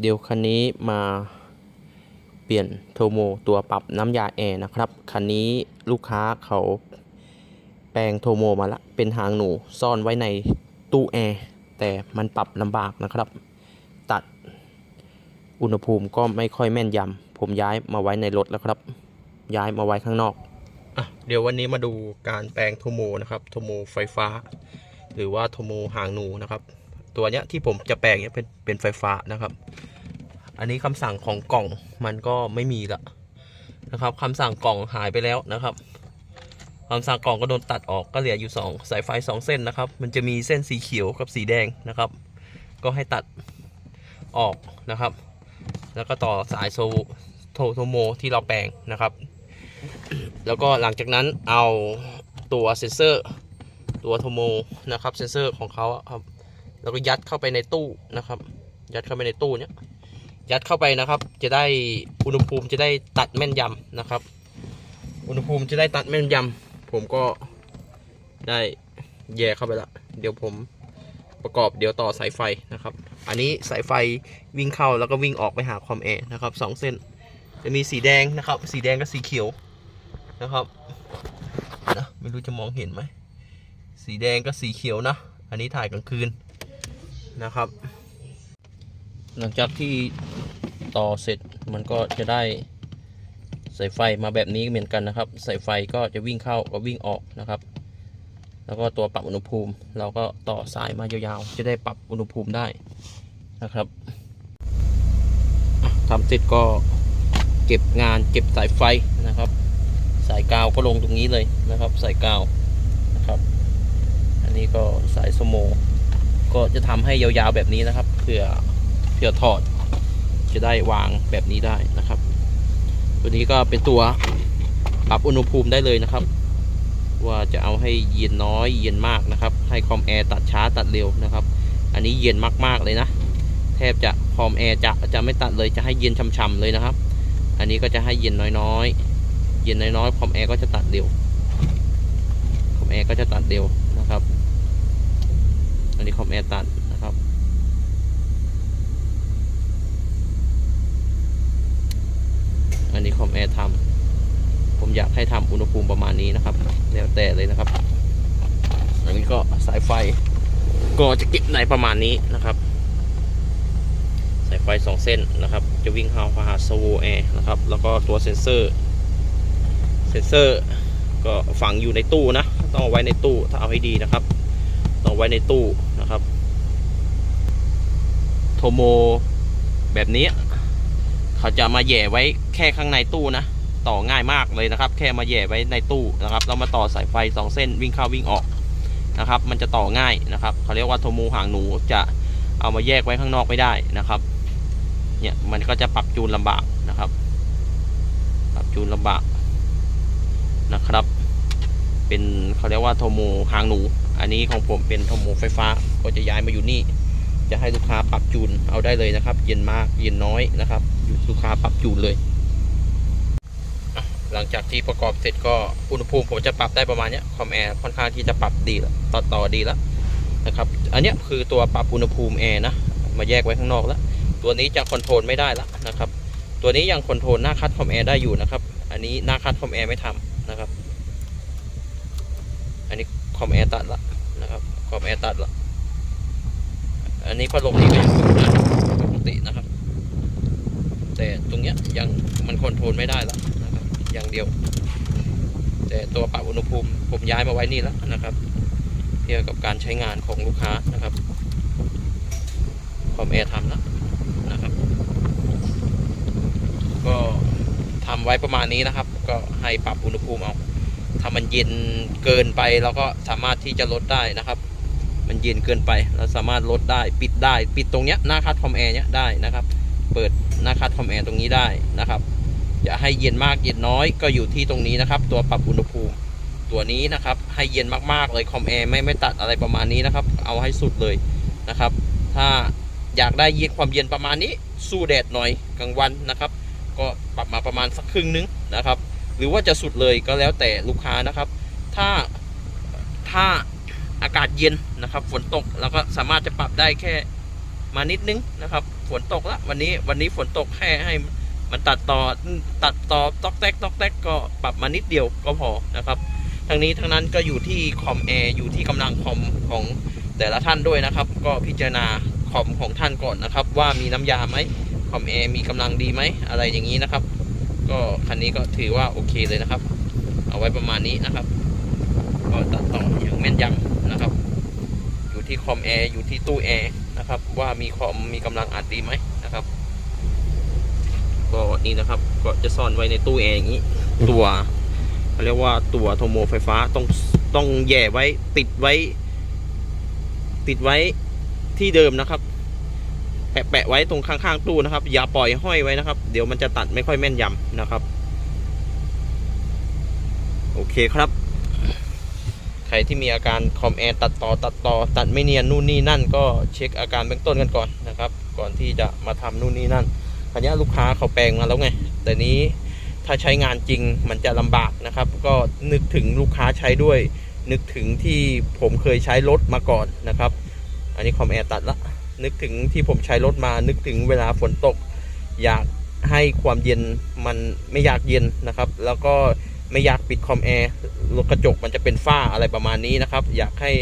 เดี๋ยวคันนี้มาเปลี่ยนโทโมตัวปรับน้ำยาแอร์นะครับ คันนี้ลูกค้าเขาแปลงโทโมมาละ เป็นหางหนูซ่อนไว้ในตู้แอร์แต่มันปรับลำบากนะครับ ตัดอุณหภูมิก็ไม่ค่อยแม่นยำผมย้ายมาไว้ในรถแล้วครับ ย้ายมาไว้ข้างนอกอะเดี๋ยววันนี้มาดูการแปลงโทโมนะครับโทโมไฟฟ้า หรือว่าโทโมหางหนูนะครับ ตัวเนี้ยที่ผมจะแปลงเนี้ยเป็นเป็นไฟฟ้านะครับ อันนี้คำสั่งของกล่องมันก็ไม่มีละนะครับคำสั่งกล่องหายไปแล้วนะครับคำสั่งกล่องก็โดนตัดออกก็เหลืออยู่สองสายไฟสองเส้นนะครับ มันจะมีเส้นสีเขียวกับสีแดงนะครับ ก็ให้ตัดออกนะครับ แล้วก็ต่อสายโซโทโทโมที่เราแปลงนะครับ แล้วก็หลังจากนั้นเอาตัวเซนเซอร์ตัวโทโมนะครับเซนเซอร์ของเขาครับ แล้วก็ยัดเข้าไปในตู้นะครับ ยัดเข้าไปในตู้เนี้ยยัดเข้าไปนะครับ จะได้อุณหภูมิจะได้ตัดแม่นยำนะครับ อุณหภูมิจะได้ตัดแม่นยำผมก็ได้แย่เข้าไปละเดี๋ยวผมประกอบเดี๋ยวต่อสายไฟนะครับ อันนี้สายไฟวิ่งเข้าแล้วก็วิ่งออกไปหาคอมแอร์นะครับสองเส้น จะมีสีแดงนะครับ สีแดงกับสีเขียวนะครับนะไม่รู้จะมองเห็นไหม สีแดงกับสีเขียวนะ อันนี้ถ่ายกลางคืน นะครับ หลังจากที่ต่อเสร็จมันก็จะได้สายไฟมาแบบนี้เหมือนกันนะครับสายไฟก็จะวิ่งเข้ากับวิ่งออกนะครับ แล้วก็ตัวปรับอุณหภูมิ เราก็ต่อสายมายาวๆ จะได้ปรับอุณหภูมิได้นะครับทำเสร็จก็เก็บงานเก็บสายไฟนะครับ สายกาวก็ลงตรงนี้เลยนะครับ สายกาวนะครับ อันนี้ก็สายสโม ก็จะทำให้ยาวๆแบบนี้นะครับเพื่อเพื่อถอดจะได้วางแบบนี้ได้นะครับ ตัวนี้ก็เป็นตัวปรับอุณหภูมิได้เลยนะครับ ว่าจะเอาให้เย็นน้อยเย็นมากนะครับ ให้คอมแอร์ตัดช้าตัดเร็วนะครับ อันนี้เย็นมากๆเลยนะ แทบจะคอมแอร์จะจะไม่ตัดเลยจะให้เย็นช่ำๆเลยนะครับ อันนี้ก็จะให้เย็นน้อยๆเย็นน้อยๆคอมแอร์ก็จะตัดเร็วคอมแอร์ก็จะตัดเร็ว นะครับอันนี้คอมแอร์ตัดนะครับอันนี้คอมแอร์ทำผมอยากให้ทำอุณหภูมิประมาณนี้นะครับ แล้วแต่เลยนะครับ อันนี้ก็สายไฟก็จะเก็บในประมาณนี้นะครับสายไฟสองเส้นนะครับ จะวิ่งเข้าหาสโวแอร์นะครับ แล้วก็ตัวเซนเซอร์เซนเซอร์ก็ฝังอยู่ในตู้นะ ต้องเอาไว้ในตู้ถ้าเอาให้ดีนะครับ ต้องไว้ในตู้ โมแบบนี้ เขาจะมาแย่ไว้แค่ข้างในตู้นะ ต่อง่ายมากเลยนะครับ แค่มาแย่ไว้ในตู้นะครับแล้วมาต่อสายไฟสองเส้นวิ่งเข้าวิ่งออกนะครับ มันจะต่อง่ายนะครับเขาเรียกว่าโทโมหางหนูจะเอามาแยกไว้ข้างนอกไม่ได้นะครับ เนี่ยมันก็จะปรับจูนลำบากนะครับ ปรับจูนลำบากนะครับ เป็นเขาเรียกว่าโทโมหางหนู อันนี้ของผมเป็นโทโมไฟฟ้าก็จะย้ายมาอยู่นี่ จะให้ลูกค้าปรับจูนเอาได้เลยนะครับ เย็นมากเย็นน้อยนะครับ อยู่ลูกค้าปรับจูนเลย หลังจากที่ประกอบเสร็จก็อุณหภูมิผมจะปรับได้ประมาณนี้คอมแอร์ค่อนข้างที่จะปรับดีแล้วต่อต่อดีแล้วนะครับ อันนี้คือตัวปรับอุณหภูมิแอร์นะมาแยกไว้ข้างนอกแล้ว ตัวนี้จะคอนโทรลไม่ได้แล้วนะครับ ตัวนี้ยังคอนโทรลหน้าคัดคอมแอร์ได้อยู่นะครับ อันนี้หน้าคัดคอมแอร์ไม่ทำนะครับ อันนี้คอมแอร์ตัดละนะครับ คอมแอร์ตัดละ นนี้พัดลมนี่ก็ยังทำงานปกตินะครับ แต่ตรงเนี้ยยังมันคอนโทรลไม่ได้แล้วนะครับ อย่างเดียว แต่ตัวปรับอุณหภูมิผมย้ายมาไว้นี่แล้วนะครับเพื่อกับการใช้งานของลูกค้านะครับคอมแอร์ทำแล้วนะครับ ก็ทำไว้ประมาณนี้นะครับ ก็ให้ปรับอุณหภูมิเอาถ้ามันเย็นเกินไปเราก็สามารถที่จะลดได้นะครับ มันเย็นเกินไป เราสามารถลดได้ปิดได้ปิดตรงเนี้ยหน้าคัดคอมแอร์เนี้ยได้นะครับ เปิดหน้าคัดคอมแอร์ตรงนี้ได้นะครับอย่าให้เย็นมากเย็นน้อยก็อยู่ที่ตรงนี้นะครับ ตัวปรับอุณหภูมิ ตัวนี้นะครับให้เย็นมากๆเลยคอมแอร์ไม่ไม่ตัดอะไรประมาณนี้นะครับ เอาให้สุดเลยนะครับ ถ้าอยากได้เย็นความเย็นประมาณนี้ สู้แดดหน่อยกลางวันนะครับ ก็ปรับมาประมาณสักครึ่งนึงนะครับ หรือว่าจะสุดเลยก็แล้วแต่ลูกค้านะครับ ถ้าถ้าากาศเย็นนะครับ ฝนตกเราก็สามารถจะปรับได้แค่มานิดนึงนะครับ ฝนตกละวันนี้วันนี้ฝนตกแค่ให้มันตัดต่อตัดต่อตอกแตกตอกแตกก็ปรับมานิดเดียวก็พอนะครับ ทั้งนี้ทั้งนั้นก็อยู่ที่คอมแอร์อยู่ที่กำลังคอมของแต่ละท่านด้วยนะครับ ก็พิจารณาคอมของท่านก่อนนะครับ ว่ามีน้ำยาไหมคอมแอร์มีกำลังดีไหมอะไรอย่างนี้นะครับ ก็คันนี้ก็ถือว่าโอเคเลยนะครับ เอาไว้ประมาณนี้นะครับ ก็ตัดต่ออย่างแม่นยำนะครับ อยู่ที่คอมแอร์อยู่ที่ตู้แอร์นะครับ ว่ามีคอมมีกำลังอัดดีไหมนะครับ ก็นี่นะครับ ก็จะซ่อนไว้ในตู้แอร์อย่างนี้ ตัวเขาเรียกว่าตัวโทโมไฟฟ้าต้องต้องแย่ไว้ติดไว้ ติดไว้ที่เดิมนะครับแปะแปะไว้ตรงข้างๆตู้นะครับ อย่าปล่อยห้อยไว้นะครับ เดี๋ยวมันจะตัดไม่ค่อยแม่นยำนะครับ โอเคครับ รที่มีอาการคอมแอร์ตัดต่อตัดต่อตัดไม่เนียนนู่นนี่นั่นก็เช็คอาการเบื้องต้นกันก่อนนะครับ ก่อนที่จะมาทำนู่นนี่นั่นคราวนี้ลูกค้าเขาแปลงมาแล้วไง แต่นี้ถ้าใช้งานจริงมันจะลำบากนะครับ ก็นึกถึงลูกค้าใช้ด้วย นึกถึงที่ผมเคยใช้รถมาก่อนนะครับ อันนี้คอมแอร์ตัดละนึกถึงที่ผมใช้รถมา นึกถึงเวลาฝนตก อยากให้ความเย็นมันไม่อยากเย็นนะครับ แล้วก็ ไม่อยากปิดคอมแอร์กระจกมันจะเป็นฝ้าอะไรประมาณนี้นะครับ อยากให้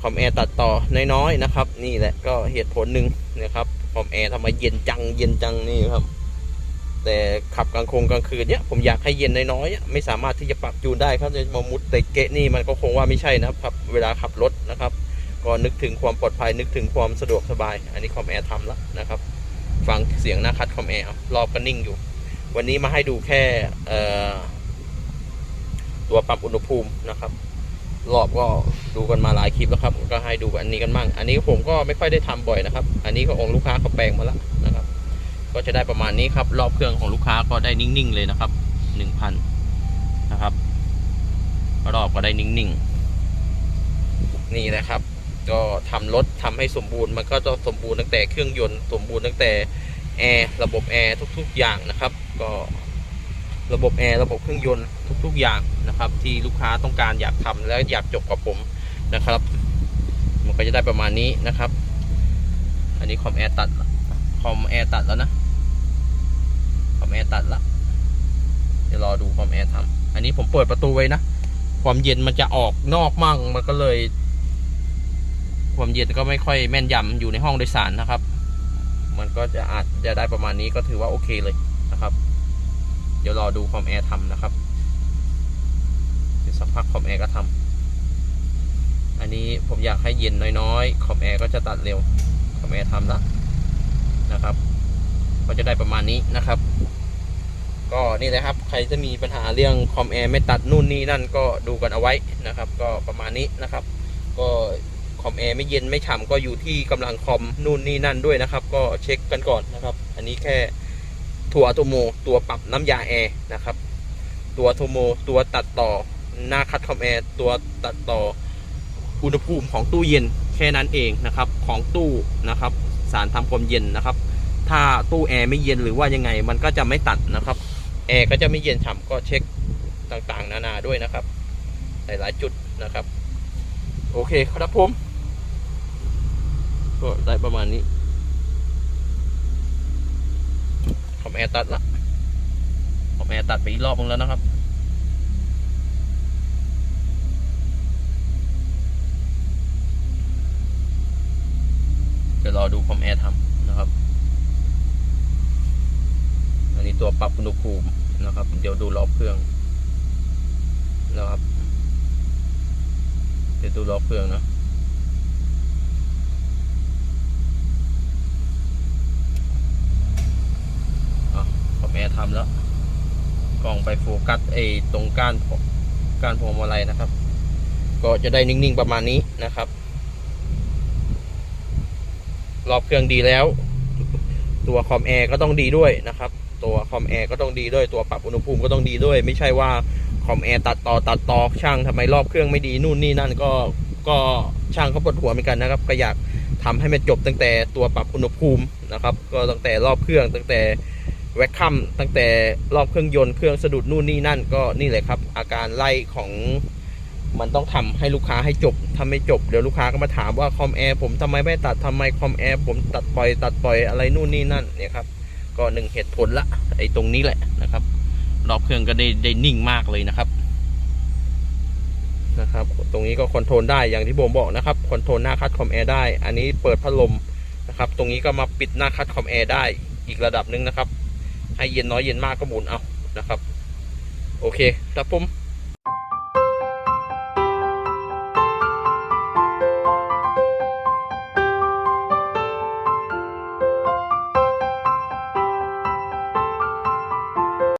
คอมแอร์ตัดต่อน้อยๆนะครับ นี่แหละก็เหตุผลหนึ่งนะครับคอมแอร์ทำไมเย็นจังเย็นจังนี่ครับ แต่ขับกลางคงกลางคืนเนี้ยผมอยากให้เย็นน้อยๆอะไม่สามารถที่จะปรับจูนได้ครับจะมามุดเตะเกะนี่มันก็คงว่าไม่ใช่นะครับเวลาขับรถนะครับก็นึกถึงความปลอดภัยนึกถึงความสะดวกสบาย อันนี้คอมแอร์ทำแล้วนะครับ ฟังเสียงหน้าคัดคอมแอร์เอารอบก็นิ่งอยู่ วันนี้มาให้ดูแค่ ตัวปรับอุณหภูมินะครับรอบก็ดูกันมาหลายคลิปแล้วครับก็ให้ดูอันนี้กันบ้างอันนี้ผมก็ไม่ค่อยได้ทำบ่อยนะครับ อันนี้ก็องลูกค้าเขาแปลงมาแล้วนะครับ ก็จะได้ประมาณนี้ครับ รอบเครื่องของลูกค้าก็ได้นิ่งๆเลยนะครับหนึ่งพันนะครับรอบก็ได้นิ่งๆนี่นะครับ ก็ทำรถทำให้สมบูรณ์มันก็จะสมบูรณ์ตั้งแต่เครื่องยนต์สมบูรณ์ตั้งแต่แอร์ระบบแอร์ทุก ๆ อย่างนะครับ ก็ ระบบแอร์ระบบเครื่องยนต์ทุก ๆอย่างนะครับ ที่ลูกค้าต้องการอยากทำและอยากจบกับผมนะครับ มันก็จะได้ประมาณนี้นะครับ อันนี้คอมแอร์ตัดคอมแอร์ตัดแล้วนะคอมแอร์ตัดละเดี๋ยวรอดูคอมแอร์ทำอันนี้ผมเปิดประตูไว้นะความเย็นมันจะออกนอกมั่งมันก็เลย ความเย็นก็ไม่ค่อยแม่นยำอยู่ในห้องโดยสารนะครับ มันก็จะอาจจะได้ประมาณนี้ก็ถือว่าโอเคเลย เดี๋ยวรอดูคอมแอร์ทำนะครับเดี๋ยวสักพักคอมแอร์ก็ทำอันนี้ผมอยากให้เย็นน้อยๆคอมแอร์ก็จะตัดเร็วคอมแอร์ทำแล้วนะครับ ก็จะได้ประมาณนี้นะครับ ก็นี่แหละครับ ใครจะมีปัญหาเรื่องคอมแอร์ไม่ตัดนู่นนี่นั่นก็ดูกันเอาไว้นะครับ ก็ประมาณนี้นะครับ ก็คอมแอร์ไม่เย็นไม่ฉ่ำก็อยู่ที่กำลังคอมนู่นนี่นั่นด้วยนะครับ ก็เช็คกันก่อนนะครับ อันนี้แค่ ตัวอะโตโม ตัวปรับน้ำยาแอร์นะครับ ตัวโทโม ตัวตัดต่อหน้าคัดคอมแอร์ตัวตัดต่ออุณหภูมิของตู้เย็นแค่นั้นเองนะครับ ของตู้นะครับ สารทำความเย็นนะครับ ถ้าตู้แอร์ไม่เย็นหรือว่ายังไงมันก็จะไม่ตัดนะครับ แอร์ก็จะไม่เย็นฉ่ำก็เช็คต่างๆ นานาด้วยนะครับ หลายๆจุดนะครับ โอเคครับผมก็ได้ประมาณนี้ คอมแอร์ตัดละคอมแอร์ตัดไปอีกรอบนึงแล้วนะครับ เดี๋ยวรอดูคอมแอร์ทำนะครับ อันนี้ตัวปรับอุณหภูมินะครับ เดี๋ยวดูรอบเครื่องนะครับ เดี๋ยวดูรอบเครื่องนะ อะผมแอร์ ทำแล้ว กล้องไปโฟกัสไอ้ตรงก้านกานพวงมาลัยนะครับ ก็จะได้นิ่งๆประมาณนี้นะครับ รอบเครื่องดีแล้ว ตัวคอมแอร์ก็ต้องดีด้วยนะครับ ตัวคอมแอร์ก็ต้องดีด้วยตัวปรับอุณหภูมิก็ต้องดีด้วย ไม่ใช่ว่าคอมแอร์ตัดต่อตัดต่อช่างทำไมรอบเครื่องไม่ดีนู่นนี่นั่นก็ก็ช่างเขาปวดหัวเหมือนกันนะครับ ก็อยากทำให้มันจบตั้งแต่ตัวปรับอุณหภูมินะครับ ก็ตั้งแต่รอบเครื่องตั้งแต่ แวคคัมตั้งแต่รอบเครื่องยนต์เครื่องสะดุดนู่นนี่นั่นก็นี่แหละครับ อาการไล่ของมันต้องทำให้ลูกค้าให้จบถ้าไม่จบเดี๋ยวลูกค้าก็มาถามว่าคอมแอร์ผมทำไมไม่ตัดทำไมคอมแอร์ผมตัดปล่อยตัดปล่อยอะไรนู่นนี่นั่นเนี่ยครับ ก็หนึ่งเหตุผลละไอ้ตรงนี้แหละนะครับ รอบเครื่องก็ได้ได้นิ่งมากเลยนะครับนะครับ ตรงนี้ก็คอนโทรลได้อย่างที่ผมบอกนะครับคอนโทรลหน้าคัดคอมแอร์ได้ อันนี้เปิดพัดลมนะครับ ตรงนี้ก็มาปิดหน้าคัดคอมแอร์ได้อีกระดับหนึ่งนะครับ ให้เย็นน้อยเย็นมากก็หมุนเอานะครับ โอเคครับผม